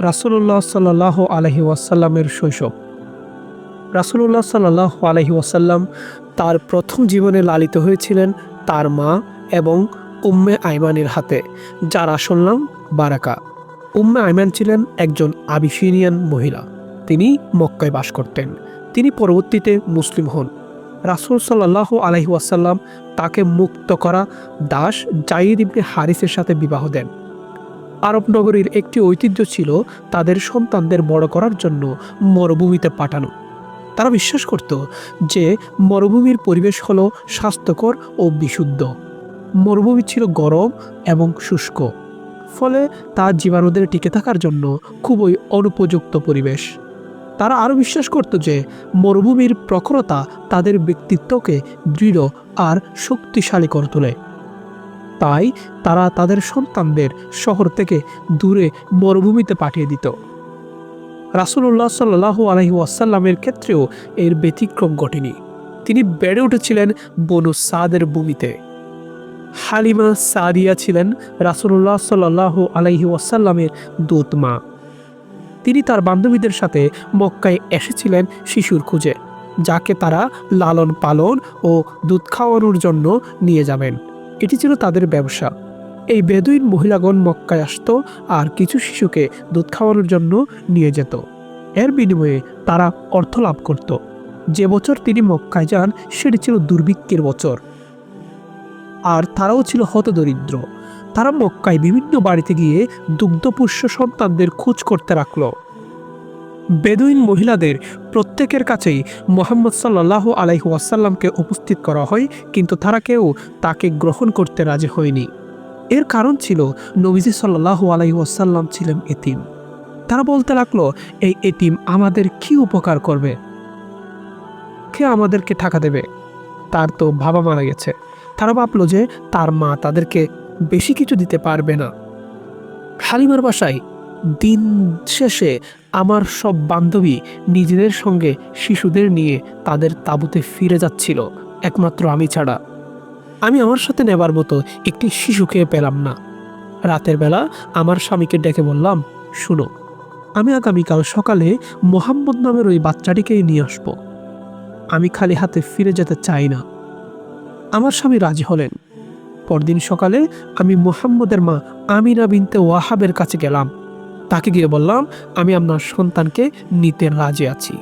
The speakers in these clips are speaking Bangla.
রাসুল্লাহ সাল্লাহ আলহি ওয়াসাল্লামের শৈশব। রাসুল্লাহ সাল্লাহ আলহি ওয়াসাল্লাম তার প্রথম জীবনে লালিত হয়েছিলেন তার মা এবং উম্মে আইমানের হাতে, যার আসল নাম বারাকা। উম্মে আইমান ছিলেন একজন আবিসিনিয়ান মহিলা। তিনি মক্কায় বাস করতেন। তিনি পরবর্তীতে মুসলিম হন। রাসুল সাল্লাহ আলহি ওয়াসাল্লাম তাকে মুক্ত করা দাস জাইদ ইবনে হারিসের সাথে বিবাহ দেন। আরব নগরীর একটি ঐতিহ্য ছিল তাদের সন্তানদের বড় করার জন্য মরুভূমিতে পাঠানো। তারা বিশ্বাস করত যে মরুভূমির পরিবেশ হলো স্বাস্থ্যকর ও বিশুদ্ধ। মরুভূমি ছিল গরম এবং শুষ্ক, ফলে তা জীবাণুদের টিকে থাকার জন্য খুবই অনুপযুক্ত পরিবেশ। তারা আরও বিশ্বাস করত যে মরুভূমির প্রখরতা তাদের ব্যক্তিত্বকে দৃঢ় আর শক্তিশালী করে তোলে। তাই তারা তাদের সন্তানদের শহর থেকে দূরে মরুভূমিতে পাঠিয়ে দিত। রাসুল্লাহ সাল্লাহু আলহি ওয়াসাল্লামের ক্ষেত্রেও এর ব্যতিক্রম ঘটেনি। তিনি বেড়ে উঠেছিলেন বনু সাদের ভূমিতে। হালিমা সাদিয়া ছিলেন রাসুল্লাহ সাল্লাহ আলাইহি ওয়াসাল্লামের দূত মা। তিনি তার বান্ধবীদের সাথে মক্কায় এসেছিলেন শিশুর খুঁজে, যাকে তারা লালন পালন ও দুধ খাওয়ানোর জন্য নিয়ে যাবেন। এটি ছিল তাদের ব্যবসা। এই বেদুইন মহিলাগণ মক্কায় আসতো আর কিছু শিশুকে দুধ খাওয়ানোর জন্য নিয়ে যেত। এর বিনিময়ে তারা অর্থ লাভ করত। যে বছর তিনি মক্কায় যান, সেটি ছিল দুর্ভিক্ষের বছর। আর তারাও ছিল হতদরিদ্র। তারা মক্কায় বিভিন্ন বাড়িতে গিয়ে দুগ্ধপুষ্য সন্তানদের খোঁজ করতে রাখল। বেদুইন মহিলাদের প্রত্যেকের কাছেই মোহাম্মদ সাল্লাহ আলাইহি ওয়াসাল্লামকে উপস্থিত করা হয়, কিন্তু তারা কেউ তাকে গ্রহণ করতে রাজি হয়নি। এর কারণ ছিল নবীজি সাল্লাহ আলাইহি ওয়াসাল্লাম ছিলেন এতিম। তারা বলতে লাগল, এই এতিম আমাদের কি উপকার করবে? কে আমাদেরকে টাকা দেবে? তার তো বাবা মারা গেছে। তারা ভাবলো যে তার মা তাদেরকে বেশি কিছু দিতে পারবে না। হালিমার বাসায় দিন শেষে আমার সব বান্ধবী নিজেদের সঙ্গে শিশুদের নিয়ে তাদের তাঁবুতে ফিরে যাচ্ছিল, একমাত্র আমি ছাড়া। আমি আমার সাথে নেবার মতো একটি শিশুকে পেলাম না। রাতের বেলা আমার স্বামীকে ডেকে বললাম, শুনো, আমি আগামীকাল সকালে মোহাম্মদ নামের ওই বাচ্চাটিকেই নিয়ে আসব। আমি খালি হাতে ফিরে যেতে চাই না। আমার স্বামী রাজি হলেন। পরদিন সকালে আমি মোহাম্মদের মা আমিনা বিনতে ওয়াহাবের কাছে গেলাম। তাকে গিয়ে বললাম, আমি আপনার সন্তানকে নিতে রাজি আছি।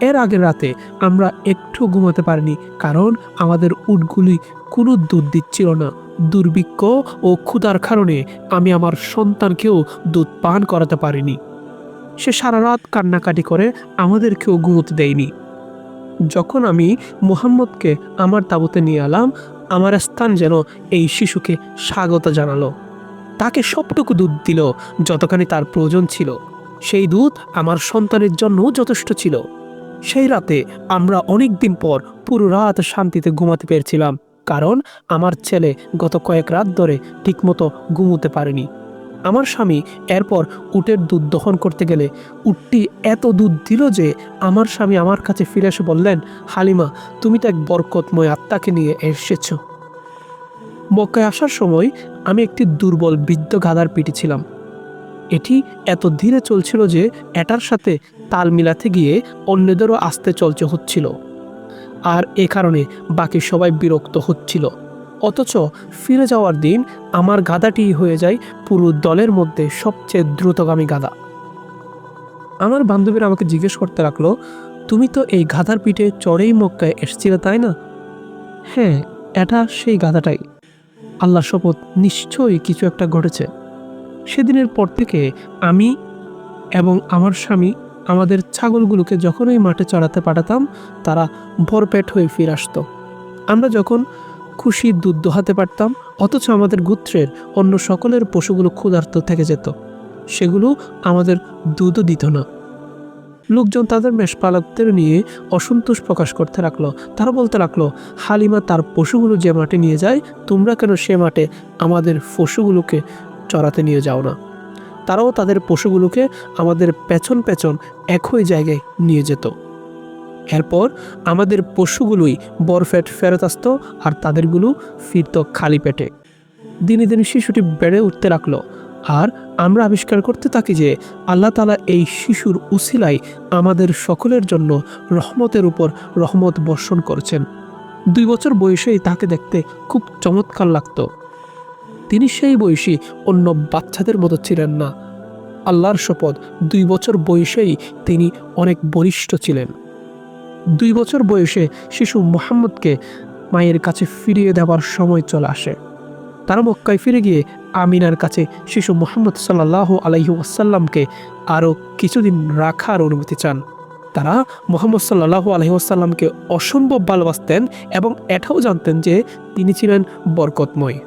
এর আগের রাতে আমরা একটু ঘুমাতে পারিনি, কারণ আমাদের উটগুলি কোনো দুধ দিচ্ছিল না। দুর্ভিক্ষ ও ক্ষুধার কারণে আমি আমার সন্তানকেও দুধ পান করাতে পারিনি। সে সারা রাত কান্নাকাটি করে আমাদেরকেও ঘুমোতে দেয়নি। যখন আমি মোহাম্মদকে আমার তাঁবুতে নিয়ে এলাম, আমার স্থান যেন এই শিশুকে স্বাগত জানালো। তাকে সবটুকু দুধ দিল, যতখানি তার প্রয়োজন ছিল। সেই দুধ আমার সন্তানের জন্য যথেষ্ট ছিল। সেই রাতে আমরা অনেক দিন পর পুরো রাত শান্তিতে ঘুমাতে পেরেছিলাম, কারণ আমার ছেলে গত কয়েক রাত ধরে ঠিকমতো ঘুমোতে পারেনি। আমার স্বামী এরপর উটের দুধ দহন করতে গেলে উটটি এত দুধ দিল যে আমার স্বামী আমার কাছে ফিরে এসে বললেন, হালিমা, তুমি তো এক বরকতময় আত্মাকে নিয়ে এসেছ। মক্কায় আসার সময় আমি একটি দুর্বল বৃদ্ধ গাধার পিঠে ছিলাম। এটি এত ধীরে চলছিল যে এটার সাথে তাল মিলাতে গিয়ে অন্যদেরও আস্তে চলছে হচ্ছিল। আর এ কারণে বাকি সবাই বিরক্ত হচ্ছিল। অথচ ফিরে যাওয়ার দিন আমার গাধাটি হয়ে যায় পুরো দলের মধ্যে সবচেয়ে দ্রুতগামী গাধা। আমার বান্ধবীরা আমাকে জিজ্ঞেস করতে লাগল, তুমি তো এই গাধার পিঠে চড়েই মক্কায় এসেছিলে, তাই না? হ্যাঁ এটা সেই গাধাটাই। আল্লাহ শপথ নিশ্চয়ই কিছু একটা ঘটেছে। সেদিনের পর থেকে আমি এবং আমার স্বামী আমাদের ছাগলগুলোকে যখন ওই মাঠে চড়াতে পাঠাতাম, তারা ভরপেট হয়ে ফিরে আসতো। আমরা যখন খুশি দুধ দোহাতে পারতাম, অথচ আমাদের গোত্রের অন্য সকলের পশুগুলো ক্ষুধার্ত থেকে যেত, সেগুলো আমাদের দুধও দিত না। লোকজন তাদের মেষপালকদের নিয়ে অসন্তোষ প্রকাশ করতে লাগল। তারা বলতে লাগল, হালিমা তার পশুগুলো যে মাঠে নিয়ে যায়, তোমরা কেন সে মাঠে আমাদের পশুগুলোকে চড়াতে নিয়ে যাও না? তারাও তাদের পশুগুলোকে আমাদের পেছন পেছন একই জায়গায় নিয়ে যেত। এরপর আমাদের পশুগুলোই বরফেট ফেরত আসতো আর তাদেরগুলো ফিরত খালি পেটে। দিনে দিনে শিশুটি বেড়ে উঠতে লাগল। আর আমরা আবিষ্কার করতে থাকি যে আল্লাহ তালা এই শিশুর উসিলাই আমাদের সকলের জন্য রহমতের উপর রহমত বর্ষণ করছেন। দুই বছর বয়সেই তাকে দেখতে খুব চমৎকার লাগতো। তিনি সেই বয়সী অন্য বাচ্চাদের মতো ছিলেন না। আল্লাহর শপথ, দুই বছর বয়সেই তিনি অনেক বলিষ্ঠ ছিলেন। দুই বছর বয়সে শিশু মোহাম্মদকে মায়ের কাছে ফিরিয়ে দেওয়ার সময় চলে আসে। তারা মক্কায় ফিরে গিয়ে আমিনার কাছে শিশু মোহাম্মদ সাল্লাহ আলাইহি ওয়াসাল্লামকে আরও কিছুদিন রাখার অনুমতি চান। তারা মোহাম্মদ সাল্লাহ আলহি ওয়াসাল্লামকে অসম্ভব ভালোবাসতেন এবং এটাও জানতেন যে তিনি ছিলেন বরকতময়।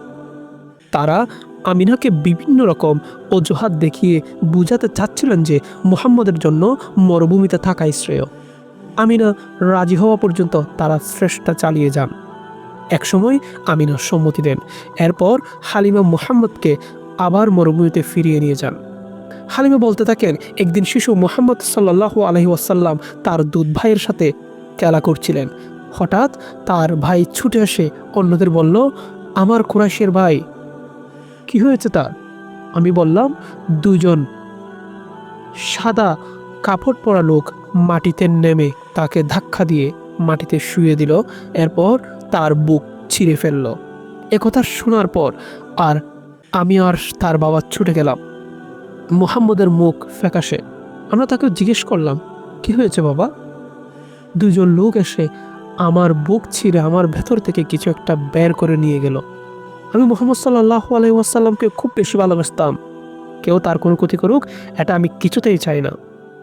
তারা আমিনাকে বিভিন্ন রকম অজুহাত দেখিয়ে বুঝাতে চাচ্ছিলেন যে মোহাম্মদের জন্য মরুভূমিতে থাকাই শ্রেয়। আমিনা রাজি হওয়া পর্যন্ত তারা চেষ্টা চালিয়ে যান। একসময় আমিনা সম্মতি দেন। এরপর হালিমা মোহাম্মদকে আবার মরুভূমিতে ফিরিয়ে নিয়ে যান। হালিমা বলতে থাকেন, একদিন শিশু মোহাম্মদ সাল্লাহ আলহি ওয়াসাল্লাম তার দুধ ভাইয়ের সাথে খেলা করছিলেন। হঠাৎ তার ভাই ছুটে আসে, অন্যদের বলল, আমার কুরাইশের ভাই। কি হয়েছে তার? আমি বললাম দুজন সাদা কাপড় পরা লোক মাটিতে নেমে তাকে ধাক্কা দিয়ে মাটিতে শুয়ে দিল। এরপর তার বুক ছিঁড়ে ফেলল। একথা শোনার পর আর আমি আর তার বাবা ছুটে গেলাম। মুহাম্মদের মুখ ফ্যাকাশে। আমরা তাকে জিজ্ঞেস করলাম, কি হয়েছে বাবা? দুজন লোক এসে আমার বুক ছিঁড়ে আমার ভেতর থেকে কিছু একটা বের করে নিয়ে গেল। আমি মোহাম্মদ সাল্লাহ আলাই ওয়াসাল্লামকে খুব বেশি ভালোবাসতাম। কেউ তার কোনো ক্ষতি করুক, এটা আমি কিছুতেই চাই না।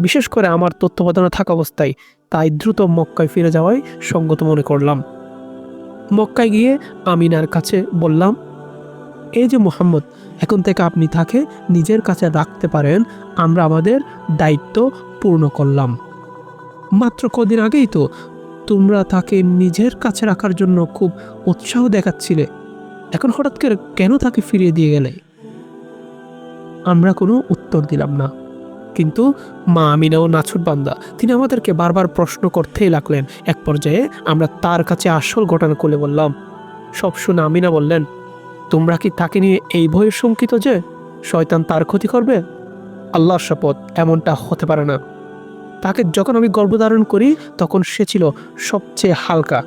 বিশেষ করে আমার তত্ত্বাবধানে থাকা অবস্থায় তাই দ্রুত মক্কায় ফিরে যাওয়াই সঙ্গত মনে করলাম। মক্কায় গিয়ে আমিনার কাছে বললাম এই যে মোহাম্মদ, এখন থেকে আপনি তাকে নিজের কাছে রাখতে পারেন, আমরা আমাদের দায়িত্ব পূর্ণ করলাম। মাত্র কদিন আগেই তো তোমরা তাকে নিজের কাছে রাখার জন্য খুব উৎসাহ দেখাচ্ছিলে। এখন হঠাৎ করে কেন তাকে ফিরিয়ে দিয়ে গেলে? আমরা কোনো উত্তর দিলাম না। কিন্তু মা আমিনা ও নাছুর বান্দা, তিনি আমাদেরকে বারবার প্রশ্ন করতেই লাগলেন। এক পর্যায়ে আমরা তার কাছে আসল ঘটনা খুলে বললাম, সব শুনে আমিনা বললেন, তোমরা কি তাকে নিয়ে এই ভয়ে শঙ্কিত যে? শয়তান তার ক্ষতি করবে? আল্লাহর শপথ, এমনটা হতে পারে না। তাকে যখন আমি গর্ভধারণ করি, তখন সে ছিল সবচেয়ে হালকা।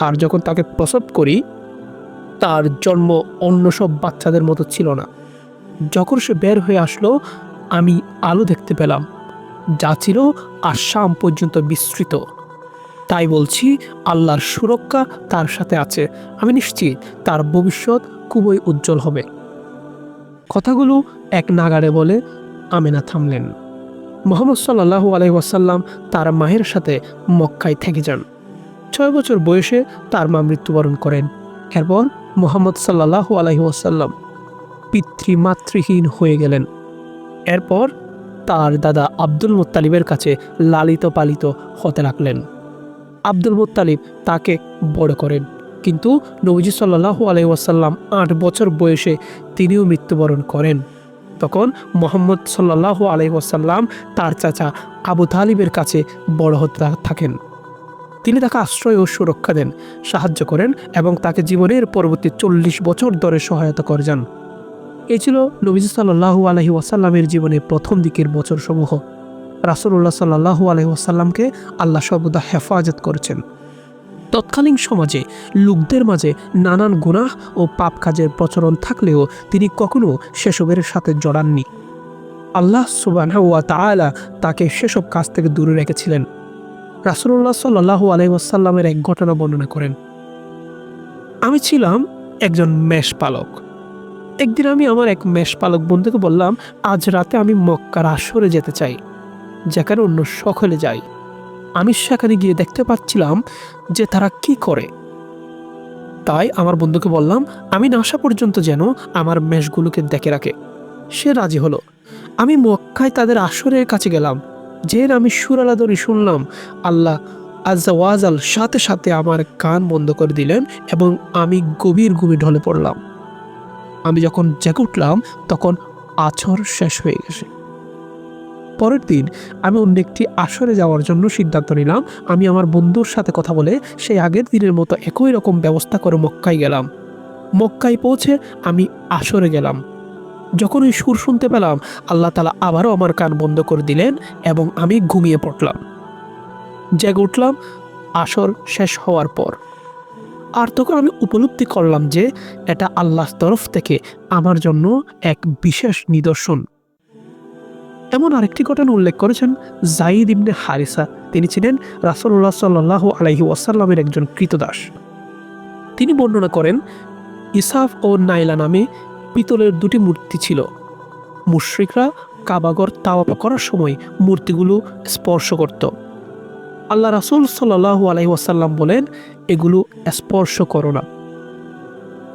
আর যখন তাকে প্রসব করি, তার জন্ম অন্য সব বাচ্চাদের মতো ছিল না। যখন সে বের হয়ে আসলো আমি আলো দেখতে পেলাম, যা ছিল আসাম পর্যন্ত বিস্তৃত। তাই বলছি, আল্লাহর সুরক্ষা তার সাথে আছে। আমি নিশ্চিত তার ভবিষ্যৎ খুবই উজ্জ্বল হবে। কথাগুলো এক নাগারে বলে আমেনা থামলেন। মোহাম্মদ সাল্লাহু আলহিহাসাল্লাম তার মায়ের সাথে মক্কায় থেকে যান। ছয় বছর বয়সে তার মা মৃত্যুবরণ করেন। এরপর মোহাম্মদ সাল্লাহু আলহিহাসাল্লাম পিতৃমাতৃহীন হয়ে গেলেন। এরপর তার দাদা আব্দুল মুত্তালিবের কাছে লালিত পালিত হতে লাগলেন। আব্দুল মুত্তালিব তাকে বড় করেন, কিন্তু নবীজি সাল্লাহু আলহিহাসাল্লাম আট বছর বয়সে তিনিও মৃত্যুবরণ করেন। তখন মোহাম্মদ সাল্লাহ আলহিহাসাল্লাম তার চাচা আবু তালিবের কাছে বড় হতে থাকেন। তিনি তাকে আশ্রয় ও সুরক্ষা দেন, সাহায্য করেন এবং তাকে জীবনের পরবর্তী চল্লিশ বছর ধরে সহায়তা করে যান। এ ছিল নবীজ সাল্লাহু আলহি ওয়াসাল্লামের জীবনে প্রথম দিকের বছরসমূহ। রাসুল্লাহ সাল্লাহু আলহি ওয়াসাল্লামকে আল্লাহ সর্বদা হেফাজত করেছেন। তৎকালীন সমাজে লোকদের মাঝে নানান গুণাহ ও পাপ কাজের প্রচলন থাকলেও তিনি কখনো সেসবের সাথে জড়াননি। আল্লাহ সুবাহ ওয়া তাকে সেসব কাজ থেকে দূরে রেখেছিলেন। রাসুল্লাহ সাল্লাহু আলহিহাসাল্লামের এক ঘটনা বর্ণনা করেন। আমি ছিলাম একজন মেষ পালক। একদিন আমি আমার এক মেষ পালক বন্ধুকে বললাম, আজ রাতে আমি মক্কার আসরে যেতে চাই, যেখানে অন্য সকলে যাই আমি সেখানে গিয়ে দেখতে পাচ্ছিলাম যে তারা কি করে। তাই আমার বন্ধুকে বললাম, আমি না আসা পর্যন্ত যেন আমার মেষগুলোকে দেখে রাখে। সে রাজি হলো। আমি মক্কায় তাদের আসরের কাছে গেলাম যে আমি সুরালাদরি শুনলাম। আল্লাহ আজাওয়াজাল সাথে সাথে আমার কান বন্ধ করে দিলেন এবং আমি গভীর ঘুমে ঢলে পড়লাম। আমি যখন জেগে উঠলাম, তখন আছর শেষ হয়ে গেছে। পরের দিন আমি অন্য একটি আসরে যাওয়ার জন্য সিদ্ধান্ত নিলাম, আমি আমার বন্ধুর সাথে কথা বলে সেই আগের দিনের মতো একই রকম ব্যবস্থা করে মক্কায় গেলাম। মক্কায় পৌঁছে আমি আসরে গেলাম। যখন ওই সুর শুনতে পেলাম, আল্লাহ তালা আবারও আমার কান বন্ধ করে দিলেন এবং আমি ঘুমিয়ে পড়লাম। জেগে উঠলাম, আসর শেষ হওয়ার পর। আর তখন আমি উপলব্ধি করলাম যে এটা আল্লাহর তরফ থেকে আমার জন্য এক বিশেষ নিদর্শন। এমন আরেকটি ঘটনা উল্লেখ করেছেন জাইদ ইবনে হারিসা। তিনি ছিলেন রাসুল্লাহ সাল্লাহ আলহি ওয়াসাল্লামের একজন কৃতদাস। তিনি বর্ণনা করেন, ইসাফ ও নাইলা নামে পিতলের দুটি মূর্তি ছিল। মুশ্রিকরা কাবাগর তাওয়াপ করার সময় মূর্তিগুলো স্পর্শ করত। আল্লাহ রাসুল সাল্লাহ আলহি ওয়াসাল্লাম বলেন, এগুলো স্পর্শ করো না।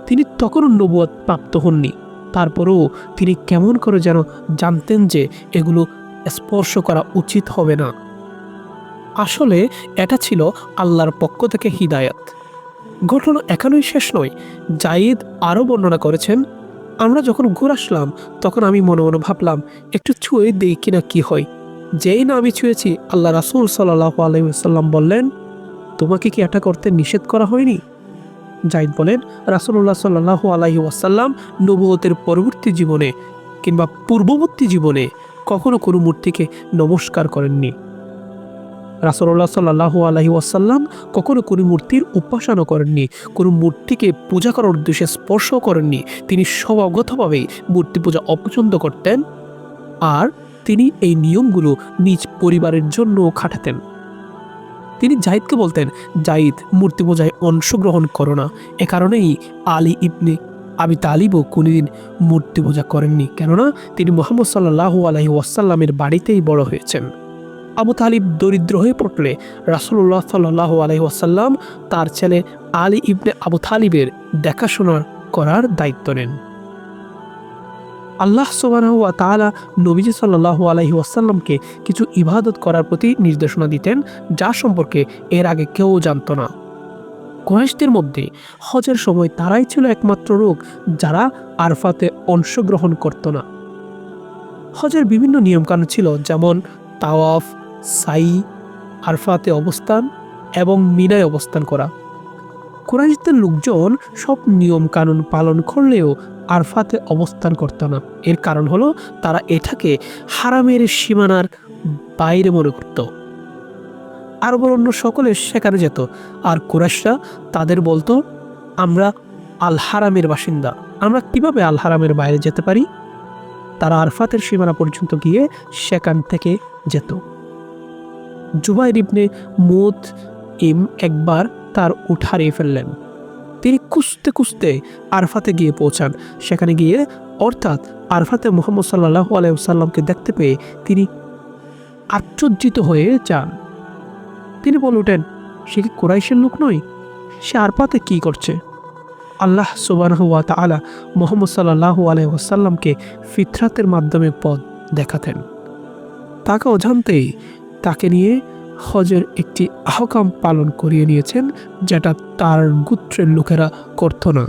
তিনি তখনও নবুয়াদ প্রাপ্ত হননি। তারপরেও তিনি কেমন করে যেন জানতেন যে এগুলো স্পর্শ করা উচিত হবে না। আসলে এটা ছিল আল্লাহর পক্ষ থেকে হিদায়াত। ঘটনা এখানেই শেষ নয়। জাইদ আরও বর্ণনা করেছেন, আমরা যখন ঘুরে আসলাম, তখন আমি মনে মনে ভাবলাম, একটু ছুঁয়ে দেই কিনা কি হয়। যেই না আমি ছুঁয়েছি, আল্লাহ রাসুল সাল্লাহ আলহিসাল্লাম বললেন, তোমাকে কি এটা করতে নিষেধ করা হয়নি? জাইদ বলেন রাসুল্লাহ সাল্লাহ আলাহি ওয়াসাল্লাম নবুয়তের পরবর্তী জীবনে কিংবা পূর্ববর্তী জীবনে কখনো কোনো মূর্তিকে নমস্কার করেননি। রাসুল্লাহ সাল্লাহ আলহি ওয়াসাল্লাম কখনো কোনো মূর্তির উপাসনা করেননি, কোনো মূর্তিকে পূজা করার উদ্দেশ্যে স্পর্শ করেননি। তিনি স্বভাবগতভাবেই মূর্তি পূজা অপছন্দ করতেন। আর তিনি এই নিয়মগুলো নিজ পরিবারের জন্য খাটাতেন। তিনি জাহিদকে বলতেন জাহিদ মূর্তি পূজায় অংশগ্রহণ করো না। এ কারণেই আলী ইবনে আবি তালিবও কোনোদিন মূর্তি পূজা করেননি। কেননা তিনি মোহাম্মদ সাল্লাহ আলহি ওয়াসাল্লামের বাড়িতেই বড় হয়েছেন। আবু তালিব দরিদ্র হয়ে পড়লে রাসুল্লাহ সাল্লাহ আলহি ওয়াসাল্লাম তার ছেলে আলী ইবনে আবু তালিবের দেখাশোনা করার দায়িত্ব নেন। আল্লাহ সোবানাহ তালা নবীজি সাল্লাহ আলহি ওয়াসাল্লামকে কিছু ইবাদত করার প্রতি নির্দেশনা দিতেন, যা সম্পর্কে এর আগে কেউ জানত না। কোয়েশদের মধ্যে হজের সময় তারাই ছিল একমাত্র রোগ, যারা আরফাতে অংশগ্রহণ করত না। হজের বিভিন্ন নিয়মকানুন ছিল, যেমন তাওয়াফ, সাই, আরফাতে অবস্থান এবং মিনায় অবস্থান করা। কুরাইশদের লোকজন সব নিয়ম কানুন পালন করলেও আরফাতে অবস্থান করত না। এর কারণ হলো তারা এটাকে হারামের সীমানার বাইরে মনে করত। আরবের অন্য সকলে সেখানে যেত। আর কুরাইশরা তাদের বলতো, আমরা আল হারামের বাসিন্দা। আমরা কীভাবে আল হারামের বাইরে যেতে পারি? তারা আরফাতের সীমানা পর্যন্ত গিয়ে সেখান থেকে যেত। জুবাইর ইবনে মুদ ইম একবার তার উঠ হারিয়ে ফেললেন। তিনি কুস্তে কুস্তে আরফাতে গিয়ে পৌঁছান। সেখানে গিয়ে অর্থাৎ আরফাতে মোহাম্মদ সাল্লাহ আলাইসাল্লামকে দেখতে পেয়ে তিনি আশ্চর্যিত হয়ে যান। তিনি বলে ওঠেন, সে কি কোরাইশের লোক নয়? সে আরফাতে কি করছে? আল্লাহ সুবানাহ ওয়া তালা মোহাম্মদ সাল্লাহ আলাইসাল্লামকে ফিতরাতের মাধ্যমে পথ দেখাতেন। তাকে অজান্তেই তাকে নিয়ে হজের একটি আহকাম পালন করিয়ে নিয়েছেন যেটা তার গুত্রের লোকেরা করত না।